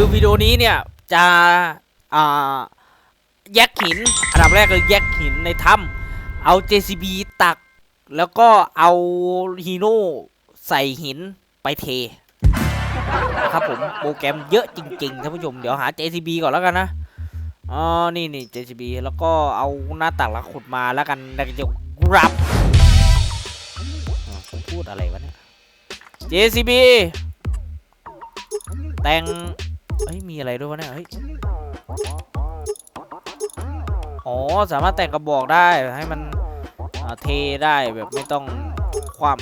คือวิดีโอนี้เนี่ยจะอ่าแยกหินอันดับแรกเลยแยกหินในถ้ำเอา JCB ตัก แล้วก็เอาฮีโน่ใส่หินไปเทนะครับผมโปรแกรมเยอะจริงๆท่านผู้ชมเดี๋ยวหา JCB ก่อนแล้วกันนะอ๋อนี่นี่ JCB แล้วก็เอาหน้าตักแล้วขุดมาแล้วกันแล้วจะรับผมพูดอะไรวะเนี่ย JCB แต่ง เฮ้ยมีอะไรด้วยวะเนี่ยเฮ้ยอ๋อสามารถแต่งกระบอกได้ให้มันเทได้แบบไม่ต้องคว่ำ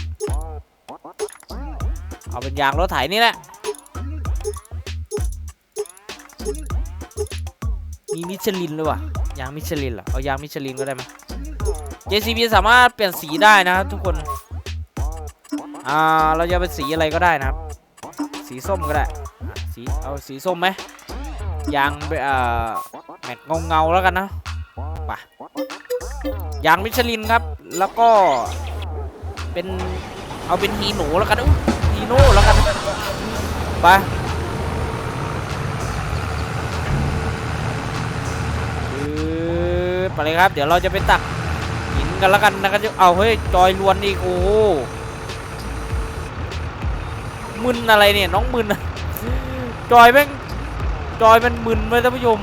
เอาเป็นยางรถไถนี่แหละมีมิชลินเลยว่ะยางมิชลินเหรอเอายางมิชลินก็ได้ไหม JCB สามารถเปลี่ยนสีได้นะครับทุกคนอ่าเราจะเป็นสีอะไรก็ได้นะครับ สีส้มก็ได้ สีเอาสีส้มไหมยางเอ่อแม็กเงาเงาๆแล้วกันนะไปยางมิชลินครับ แล้วก็เป็นเอาเป็นฮีโน่แล้วกันฮีโน่แล้วกันไปไปเลยครับ เดี๋ยวเราจะไปตักหินกันแล้วกันนะครับเอาเฮ้ยจอยลวนอีกโอ้มึนอะไรเนี่ยน้องมึนอะ จอยแม่งจอยมันมึนไว้ท่านผู้ชม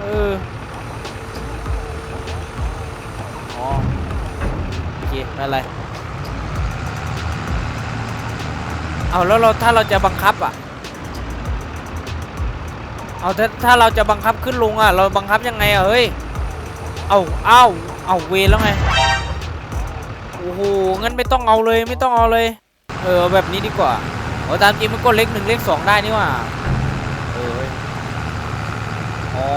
เอออ๋อโอเคไม่นไรเอาแล้วเราถ้าเราจะบังคับอะเอาถ้าถ้าเราจะบังคับขึ้นลงอะเราบังคับยังไงอะเฮ้ยเอาเอาเอาเวแล้วไงโอ้โหงั้นไม่ต้องเอาเลยไม่ต้องเอาเลย เออแบบนี้ดีกว่า อ้ตามจริงมันก็เลขหนึ่งเลขสองได้นี่หว่าเออเว้ยอ๋อ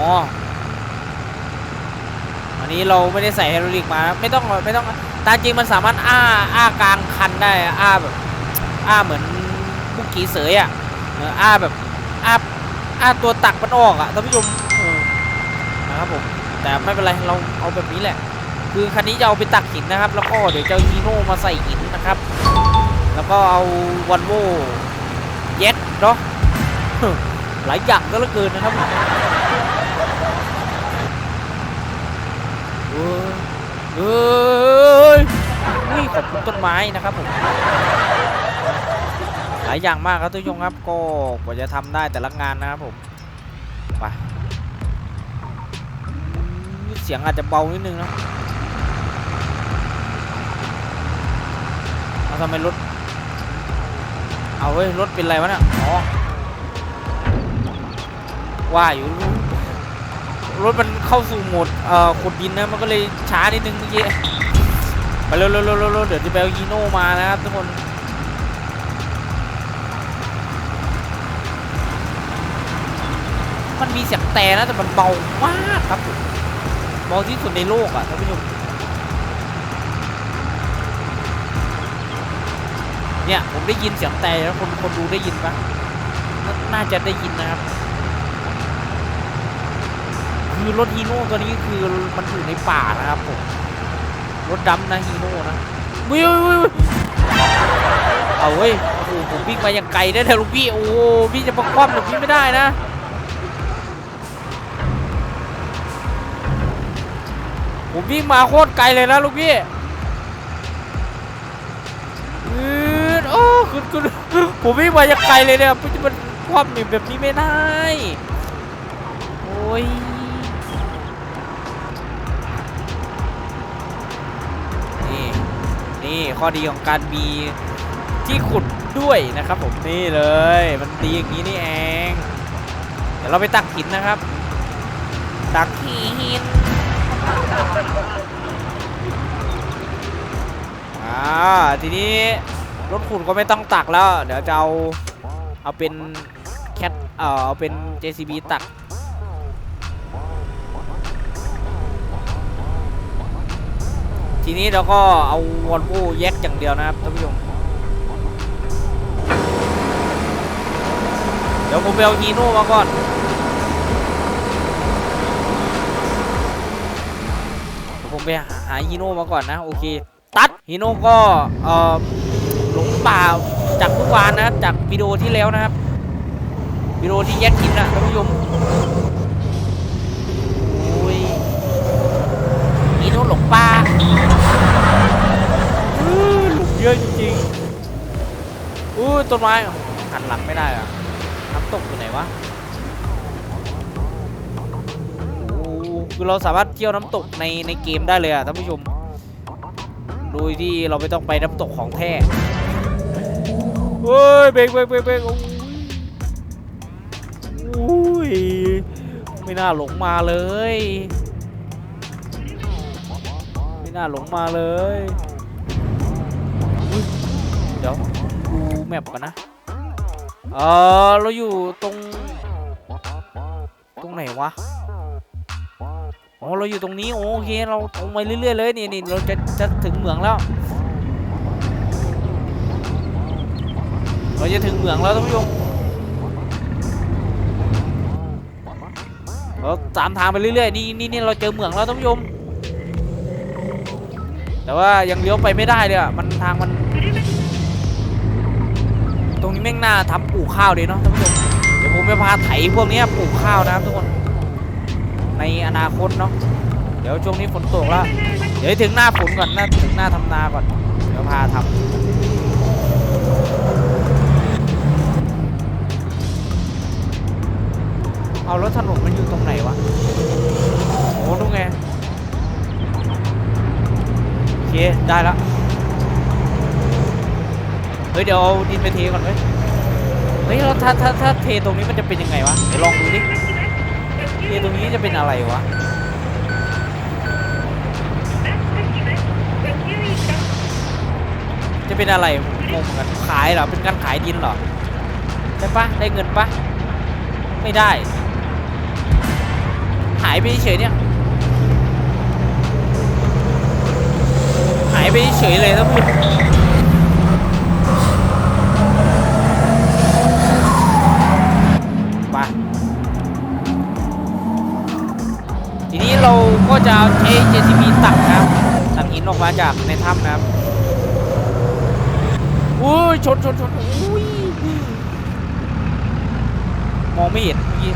อันนี้เราไม่ได้ใส่ไฮดรอลิกมานะไม่ต้องไม่ต้องตามจริงมันสามารถอ้าอ้ากลางคันได้อะอ้าแบบอ้าเหมือนบุกกีเสยอะเอออ้าแบบอ้าอ้าตัวตักมันออกอะท่านผู้ชมเออนะครับผมแต่ไม่เป็นไรเราเอาแบบนี้แหละ คือคันนี้จะเอาไปตักหินนะครับ แล้วก็เดี๋ยวจะเอาฮีโน่มาใส่หินนะครับ แล้วก็เอาวันโว เนาะหลายอย่างก็เหลือเกินนะครับเออเอยนี่ขอบคุณต้นไม้นะครับผมหลายอย่างมากครับทุกท่านครับก็กว่าจะทำได้แต่ละงานนะครับผมไปเสียงอาจจะเบานิดนึงนะทำไมรถ เอาเว้ยรถเป็นไรวะเนี่ยอ๋อว่าอยู่รถมันเข้าสู่โหมดเอ่อขุดดินนะมันก็เลยช้านิดนึงเมื่อกี้ไปเร็วๆๆๆเดี๋ยวจะไปเอายีโน่มานะครับทุกคนมันมีเสียงแต่นะแต่มันเบามากครับเบาที่สุดในโลกอะท่านผู้ชม เนี่ยผมได้ยินเสียงแต่แล้วคนคนดูได้ยินปะน,น่าจะได้ยินนะครับ คือรถฮีโน่ตัวนี้คือมันอยู่ในป่านะครับผมรถดำนะฮีโน่นะวิววิวเอาเว้ยโอ้โหผมวิ่งมาอย่างไกลได้แต่ลูกพี่โอ้โหพี่จะมาคว่ำแบบนี้ไม่ได้นะผมวิ่งมาโคตรไกลเลยนะลูกพี่อืดโอ้คุณคุณผมวิ่งมาอย่างไกลเลยเนี่ยพี่จะมันคว่ำหนีแบบนี้ไม่ได้ โอ้ยนี่นี่ข้อดีของการมีที่ขุดด้วยนะครับผมนี่เลย มันดีอย่างนี้นี่เอง เดี๋ยวเราไปตักหินนะครับ ตักหินอ่าทีนี้ รถขุดก็ไม่ต้องตักแล้ว เดี๋ยวจะเอาเอาเป็นแคทเอ่อเอาเป็น JCB ตักทีนี้เราก็เอาวอลโว่แยกอย่างเดียวนะครับท่านผู้ชมเดี๋ยวผมไปเอาฮีโน่มาก่อน ผมไปหาฮีโน่มาก่อนนะ โอเค ตัดฮีโน่ก็เอ่อ ป่าจากเมื่อวานนะครับจากวิดีโอที่แล้วนะครับวิดีโอที่แยกหินนะท่านผู้ชมโอ้ยฮีโน่หลงป่าเยอะจริงๆอู้ต้นไม้หันหลังไม่ได้อะน้ำตกอยู่ไหนวะโอ้คือเราสามารถเที่ยวน้ำตกในในเกมได้เลยอะท่านผู้ชม โดยที่เราไม่ต้องไปน้ำตกของแท้ เฮ้ยเบรกเบรกเบรกเบรกโอ้ยโอ้ยไม่น่าหลงมาเลย ไม่น่าหลงมาเลยอุ๊ยเดี๋ยวดูแมปก่อนนะเออเราอยู่ตรง ตรงไหนวะอ๋อเราอยู่ตรงนี้โอเคเราตรงไปเรื่อยๆเลยนี่นี่เราจะจะถึงเหมืองแล้ว เราจะถึงเหมืองแล้วท่านผู้ชมเราตามทางไปเรื่อยๆนี่นี่นี่เราเจอเหมืองแล้วท่านผู้ชมแต่ว่ายังเลี้ยวไปไม่ได้เลยอะมันทางมัน ตรงนี้แม่งน่าทำปลูกข้าวเลยเนาะท่านผู้ชมเดี๋ยวผมจะพาไถพวกนี้ปลูกข้าวนะครับทุกคน ในอนาคตเนาะเดี๋ยวช่วงนี้ฝนตกแล้ว เดี๋ยวถึงหน้าฝนก่อนนะถึงหน้าทำนาก่อนเดี๋ยวพาทำ เอารถถนนมันอยู่ตรงไหนวะโอ้นู่นไงโอเค ได้แล้วเฮ้ย เดี๋ยวเอาดินไปเทก่อนเว้ยเฮ้ยแล้วถ้าถ้าถ้าเทตรงนี้มันจะเป็นยังไงวะเดี๋ยวลองดูดิเทตรงนี้จะเป็นอะไรวะจะเป็นอะไรงงเหมือนกันขายเหรอเป็นการขายดินเหรอใช่ปะได้เงินปะไม่ได้ หายไปเฉยเนี่ย หายไปเฉยเลยท่านผู้ชมไปทีนี้เราก็จะเอาใช้ JCB ตักนะครับตักหินออกมาจากในถ้ำนะครับอุ้ยชนชนชนอุ้ยมองไม่เห็นเมื่อกี้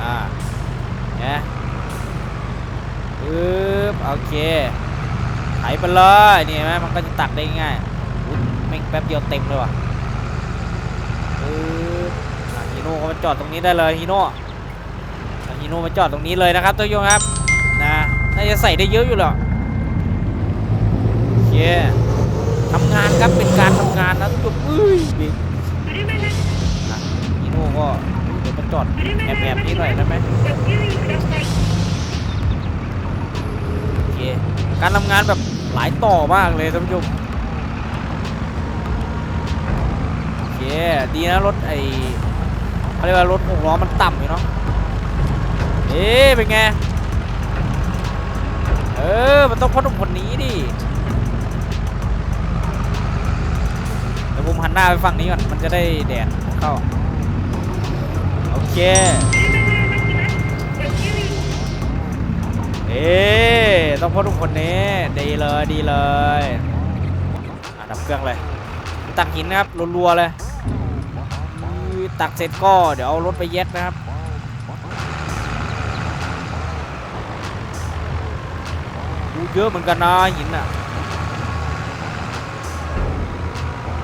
อ่าเนี่ย ปึ๊บโอเคไถไปเลยนี่ไหมมันก็จะตักได้ง่ายอุ๊ยแม่แป๊บเดียวเต็มเลยว่ะปึ๊บฮีโน่ก็มาจอดตรงนี้ได้เลยฮีโน่ฮีโน่มาจอดตรงนี้เลยนะครับตัวโยงครับนะน่าจะใส่ได้เยอะอยู่หรอกโอเคทำงานครับเป็นการทำงานนะทุกคนอุ้ยบิ๊กฮีโน่ก็เดี๋ยวมาจอดแอบแอบนี้หน่อยได้ไหม เคการทำงานแบบหลายต่อมากเลยท่านผู้ชมโอเคดีนะรถไอเขาเรียกว่ารถหกล้อมันต่ำอยู่เนาะเอ๊ะเป็นไงเออมันต้องพ่นคนนี้ดิเดี๋ยวผมหันหน้าไปฝั่งนี้ก่อนมันจะได้แดดเข้าโอเค เอ๊ต้องพ่อทุกคนนี้ดีเลยดีเลยอะดับเครื่องเลย ตักหินนะครับรัวๆเลยอุ้ยตักเสร็จก็เดี๋ยวเอารถไปเย็ดนะครับดูเยอะเหมือนกันนะหินอะ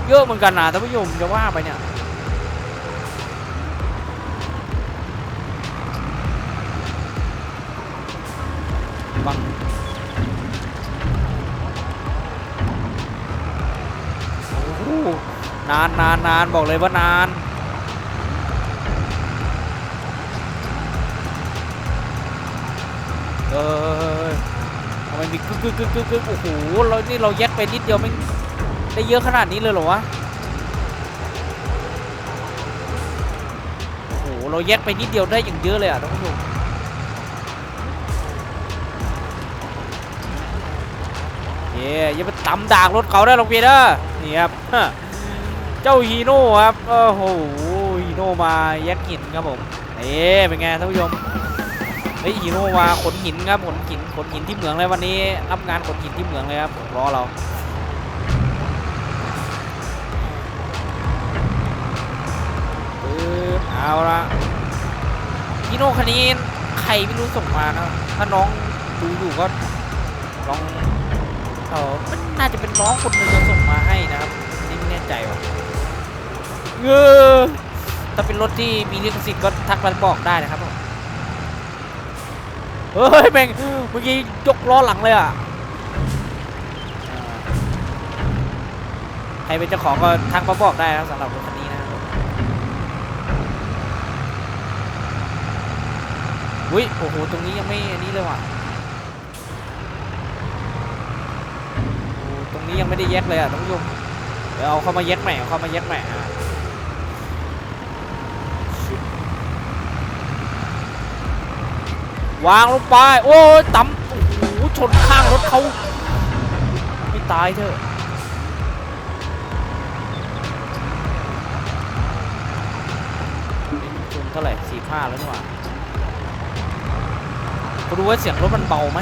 เยอะเหมือนกันนะท่านผู้ชมจะว่าไปเนี่ยบังโอ้โหนานนานนานบอกเลยว่านาน เออทำไมมีกึกกึกกึกกึกกึกโอ้โหเรานี่เราแยกไปนิดเดียวไม่ได้เยอะขนาดนี้เลยเหรอวะ โอ้โห เราแยกไปนิดเดียวได้อย่างเยอะเลยอะท่านผู้ชมเย้อย่าไปตำดากรถเขาได้หรอกพี่เด้อนี่ครับฮะ เจ้าฮีโน่ครับโอ้โหฮีโน่มาแยกหินครับผมเอ๊เป็นไงท่านผู้ชมเฮ้ยฮีโน่มาขนหินครับขนหินขนหินที่เหมืองเลยวันนี้รับงานขนหินที่เหมืองเลยครับรอเราเอาละพี่โน่คันนี้ใครไม่รู้ส่งมานะถ้าน้องดูอยู่ก็ลองเออมันน่าจะเป็นน้องคนหนึ่งจะส่งมาให้นะครับนี่ไม่แน่ใจว่ะ เออถ้าเป็นรถที่มีลิขสิทธิ์ก็ทักมาบอกได้นะครับผมเฮ้ยแม่งเมื่อกี้ยกล้อหลังเลยอะใครเป็นเจ้าของก็ทักมาบอกได้นะครับสำหรับรถคันนี้นะครับอุ้ยโอ้โหตรงนี้ยังไม่อันนี้เลยว่ะตรงนี้ยังไม่ได้แยกเลยอะท่านผู้ชมเดี๋ยวเอาเข้ามาแยกใหม่เอาเข้ามาแยกใหม่อะ วางลงไป โอ้ยต่ำโอ้โหชนข้างรถเขาไม่ตายเถอะจุนเท่าไหร่สี่ห้าแล้วนี่หว่ากูดูว่าเสียงรถมันเบาไหม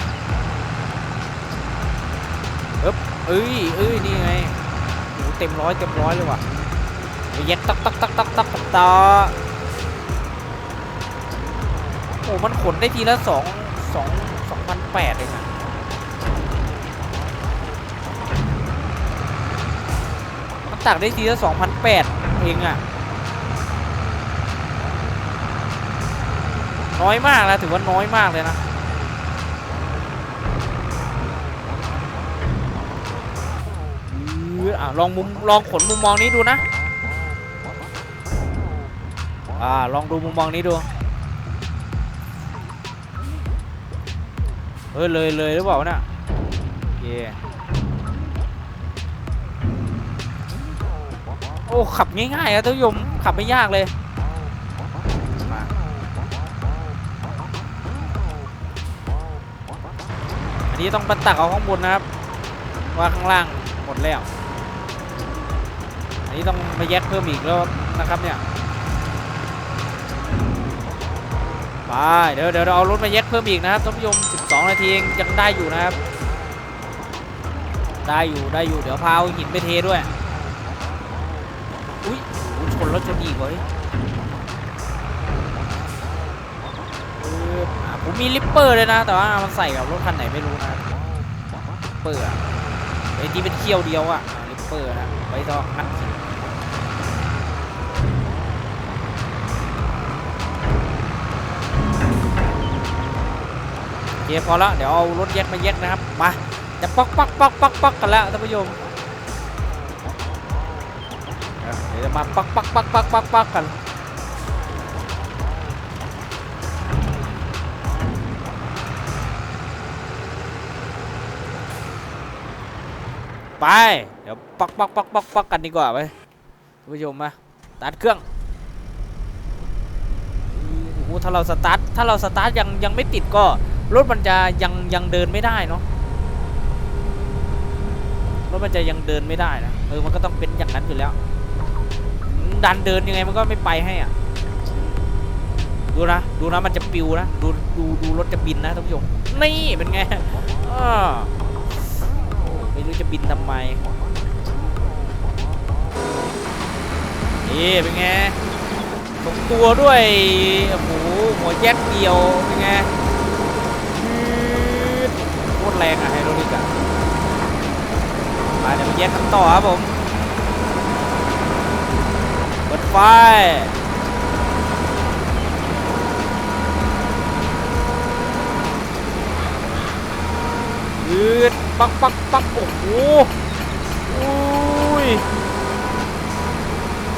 เอ๊บเอ้ยเอ้ยนี่ไงโอ้เต็มร้อยเต็มร้อยเลยว่ะเย็ดตักตักตักตักตักตักตาโอ้มันขนได้ทีละสองสองสองพันแปดเองอะมันตักได้ทีละสองพันแปดเองอะน้อยมากนะถือว่าน้อยมากเลยนะอืออะลองมุมลองขนมุมมองนี้ดูนะ อ่า ลองดูมุมมองนี้ดู เฮ้ยเลยเลยหรือเปล่าวะเนี่ยเย่โอ้ขับง่ายๆอะท่านผู้ชมขับไม่ยากเลยมาอันนี้ต้องไปตักเอาข้างบนนะครับว่าข้างล่างหมดแล้วอันนี้ต้องมาแยกเพิ่มอีกแล้วนะครับเนี่ย ไปเดี๋ยวเดี๋ยวเราเอารถมาแยกเพิ่มอีกนะครับท่านผู้ชม12 นาทีเองยังได้อยู่นะครับ ได้อยู่ได้อยู่เดี๋ยวพาหินไปเทด้วยอุ้ยชนแล้วชนอีกเว้ยผมมีลิปเปอร์เลยนะ แต่ว่ามันใส่กับรถคันไหนไม่รู้นะเปอร์ไอ้ที่เป็นเขี้ยวเดียวอะลิปเปอร์นะไว้ต่อหัด พอแล้วเดี๋ยวเอารถแยกมาแยกนะครับ มา จะปักปักปักปักปักกันแล้วท่านผู้ชมเดี๋ยวจะมาปักปักปักปักปักปักกันไป เดี๋ยวปักปักปักปักปักกันดีกว่าไปท่านผู้ชมมาตาร์ทเครื่องโอ้โหถ้าเราสตาร์ทถ้าเราสตาร์ทยังยังไม่ติดก็ รถมันจะยังยังเดินไม่ได้เนาะรถมันจะยังเดินไม่ได้นะเออมันก็ต้องเป็นอย่างนั้นอยู่แล้ว ดันเดินยังไงมันก็ไม่ไปให้อะ ดูนะดูนะมันจะปิวนะดูดูดูรถจะบินนะท่านผู้ชมนี่เป็นไงอ้อโอ้ไม่รู้จะบินทำไมนี่เป็นไงตรงตัวด้วยโอ้โหหัวแยกเดียวเป็นไง แรงอะไฮโดรลิกอะมาเดี๋ยวมาแยกกันต่อครับผมเปิดไฟยืดปักปักปักโอ้โหอุ้ย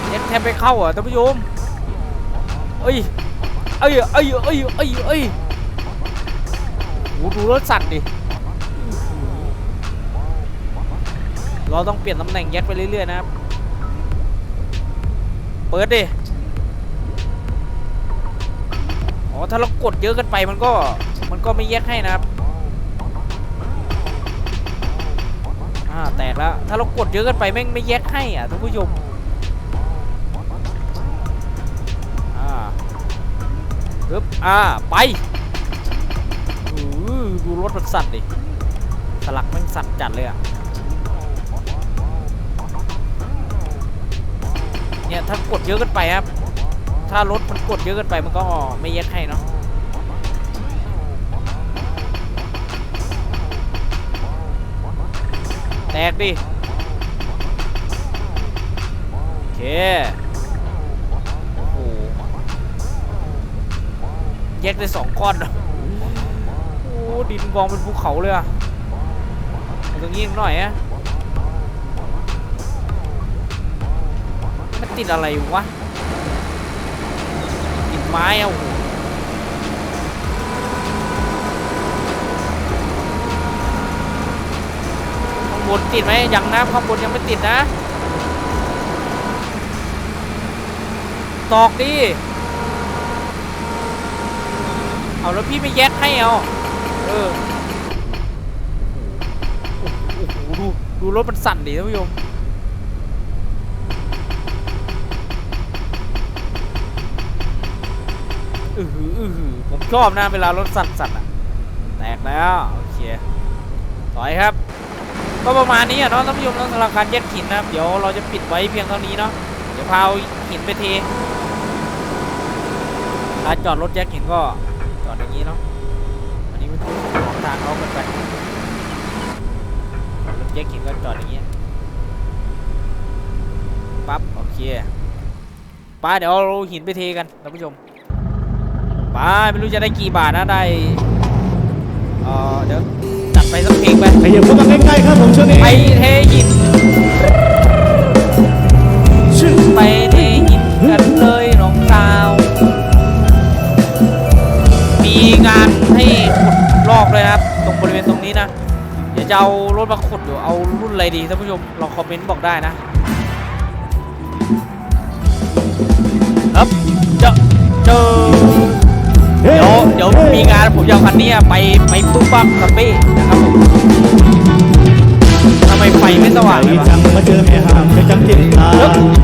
เอ็กแทบไปเข้าอะท่านผู้ชมเอ้ยเอ้ยเอ้ยเอ้ยเอ้ยเอ้ยโอ้ดูรถสั่นดิ เราต้องเปลี่ยนตำแหน่งแยกไปเรื่อยๆนะครับ เปิดดิ อ๋อ ถ้าเรากดเยอะเกันไปมันก็ มันก็ไม่แยกให้นะครับ อ่า แตกแล้ว ถ้าเรากดเยอะเกันไปแม่งไม่แยกให้อะท่านผู้ชมอ่าปึ๊บอ่า ไปอือดูรถมันสั่นดิ สลักม่งสั่นจัดเลยอะ เนี่ยถ้ากดเยอะเกันไปครับ ถ้ารถมันกดเยอะเกินไปมันก็ไม่แยกให้เนาะแตกดิโอเคโอ้โหแยกได้สองก้อนเนอะโอ้ดินกองเป็นภูเขาเลยอะตรงนี้หน่อยอะ ติดอะไรวะ ติดไม้อะโอ้โหข้างบนติดไหมยังนะข้างบนยังไม่ติดนะ ตอกดิ เอาแล้วพี่ไม่แยกให้เอา เออ โอ้โหดู ดูรถมันสั่นดิท่านผู้ชม อือหืออือหือผมชอบนะเวลารถสั่นสั่นๆอะแตกแล้วโอเคถอยครับ ก็ประมาณนี้อะเนาะท่านผู้ชมนาะสำหรับการแยกหินนะครับเดี๋ยวเราจะปิดไว้เพียงเท่านี้เนาะเดี๋ยวพาหินไปเทการจอดรถแยกหินก็จอดอย่างนี้เนาะอันนี้มันของทางเขากันไปรถแยกหินก็จอดอย่างนี้ปั๊บโอเคไปเดี๋ยวเราหินไปเทกันท่านผู้ชม ไปไม่รู้จะได้กี่บาทนะได้เออเดี๋ยวจัดไปสักเพลงไปขยับเข้ามาใกล้ๆครับผมช่วงนี้ไปเทหินชื่อไปเทหินกันเลยน้องสาว มีงานให้ขุดลอกเลยนะครับ ตรงบริเวณตรงนี้นะ เดี๋ยวจะเอารถมาขุดอยู่เอารุ่นอะไรดีท่านผู้ชมลองคอมเมนต์บอกได้นะครับเจอเจอเดี๋ยวเดี๋ยวมีงานผมจะเอาคันเนี้ยไปไปปุ๊บปั๊บกับเป้นะครับผมทำไมไฟไม่สว่างเลยวะ จังมาเจอแม่ห้ามจะจังจิตตา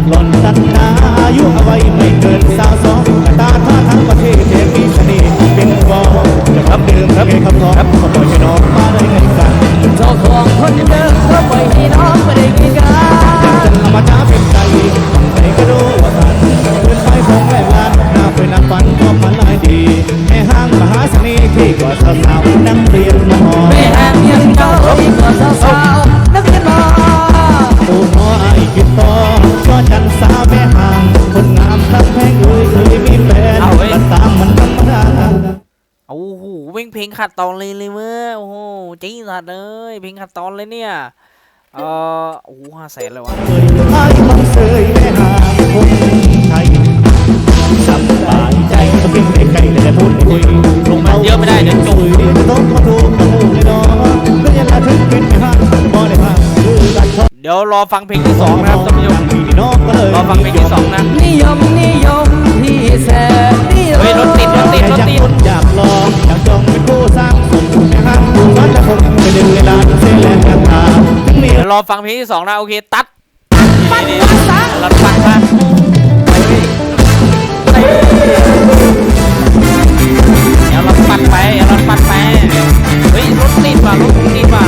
หล่อนตันนาอายุเอาไว้ไม่เกินสาวสองตาท่าทั้งประเทศเทมีชนีเป็นกองจะทำดื่มครับไงครับน้องขโมยให้น้องมาได้ไงกันเจ้าของคนเดิมก็ปล่อยให้น้องไม่ได้กินกันจนละมาจ้าเป็นใจใจก็รู้ ขัดตอนเลยเลยเว้ยโอ้โหจริงสัตว์เลยเพลงขัดตอนเลยเนี่ยเอ่อโอ้โหห้าแสนเลยวะเคยไอ้มันเสยแม่ห่างคนไทยสบายใจก็เป็นไอ้ไก่แต่พูดคุยลงมาเยอะไม่ได้เดี๋ยวจมต้องมาดูมาดูในดอกเรื่องอะไรถึงเป็นไม่ห่างบ่ได้ห่างคือรักชอบเดี๋ยวรอฟังเพลงที่สองนะครับท่านผู้ชมพี่น้องก็เลยรอฟังเพลงที่สองนะนิยมนิยมที่แสนนิยมเฮ้ยรถติดรถติดรถติดอยากลอง ร้างสมแม่ห่างดูว่าจะคงไปดึงเวลาเส้นแรงกันตาถึงมีเดี๋ยวรอฟังเพลงที่สองนะโอเค ตัดนี่นี่เราฟังมาเดี๋ยวเราปัดไปเดี๋ยวเราปัดไป เฮ้ย รถติดว่ะรถติดว่ะ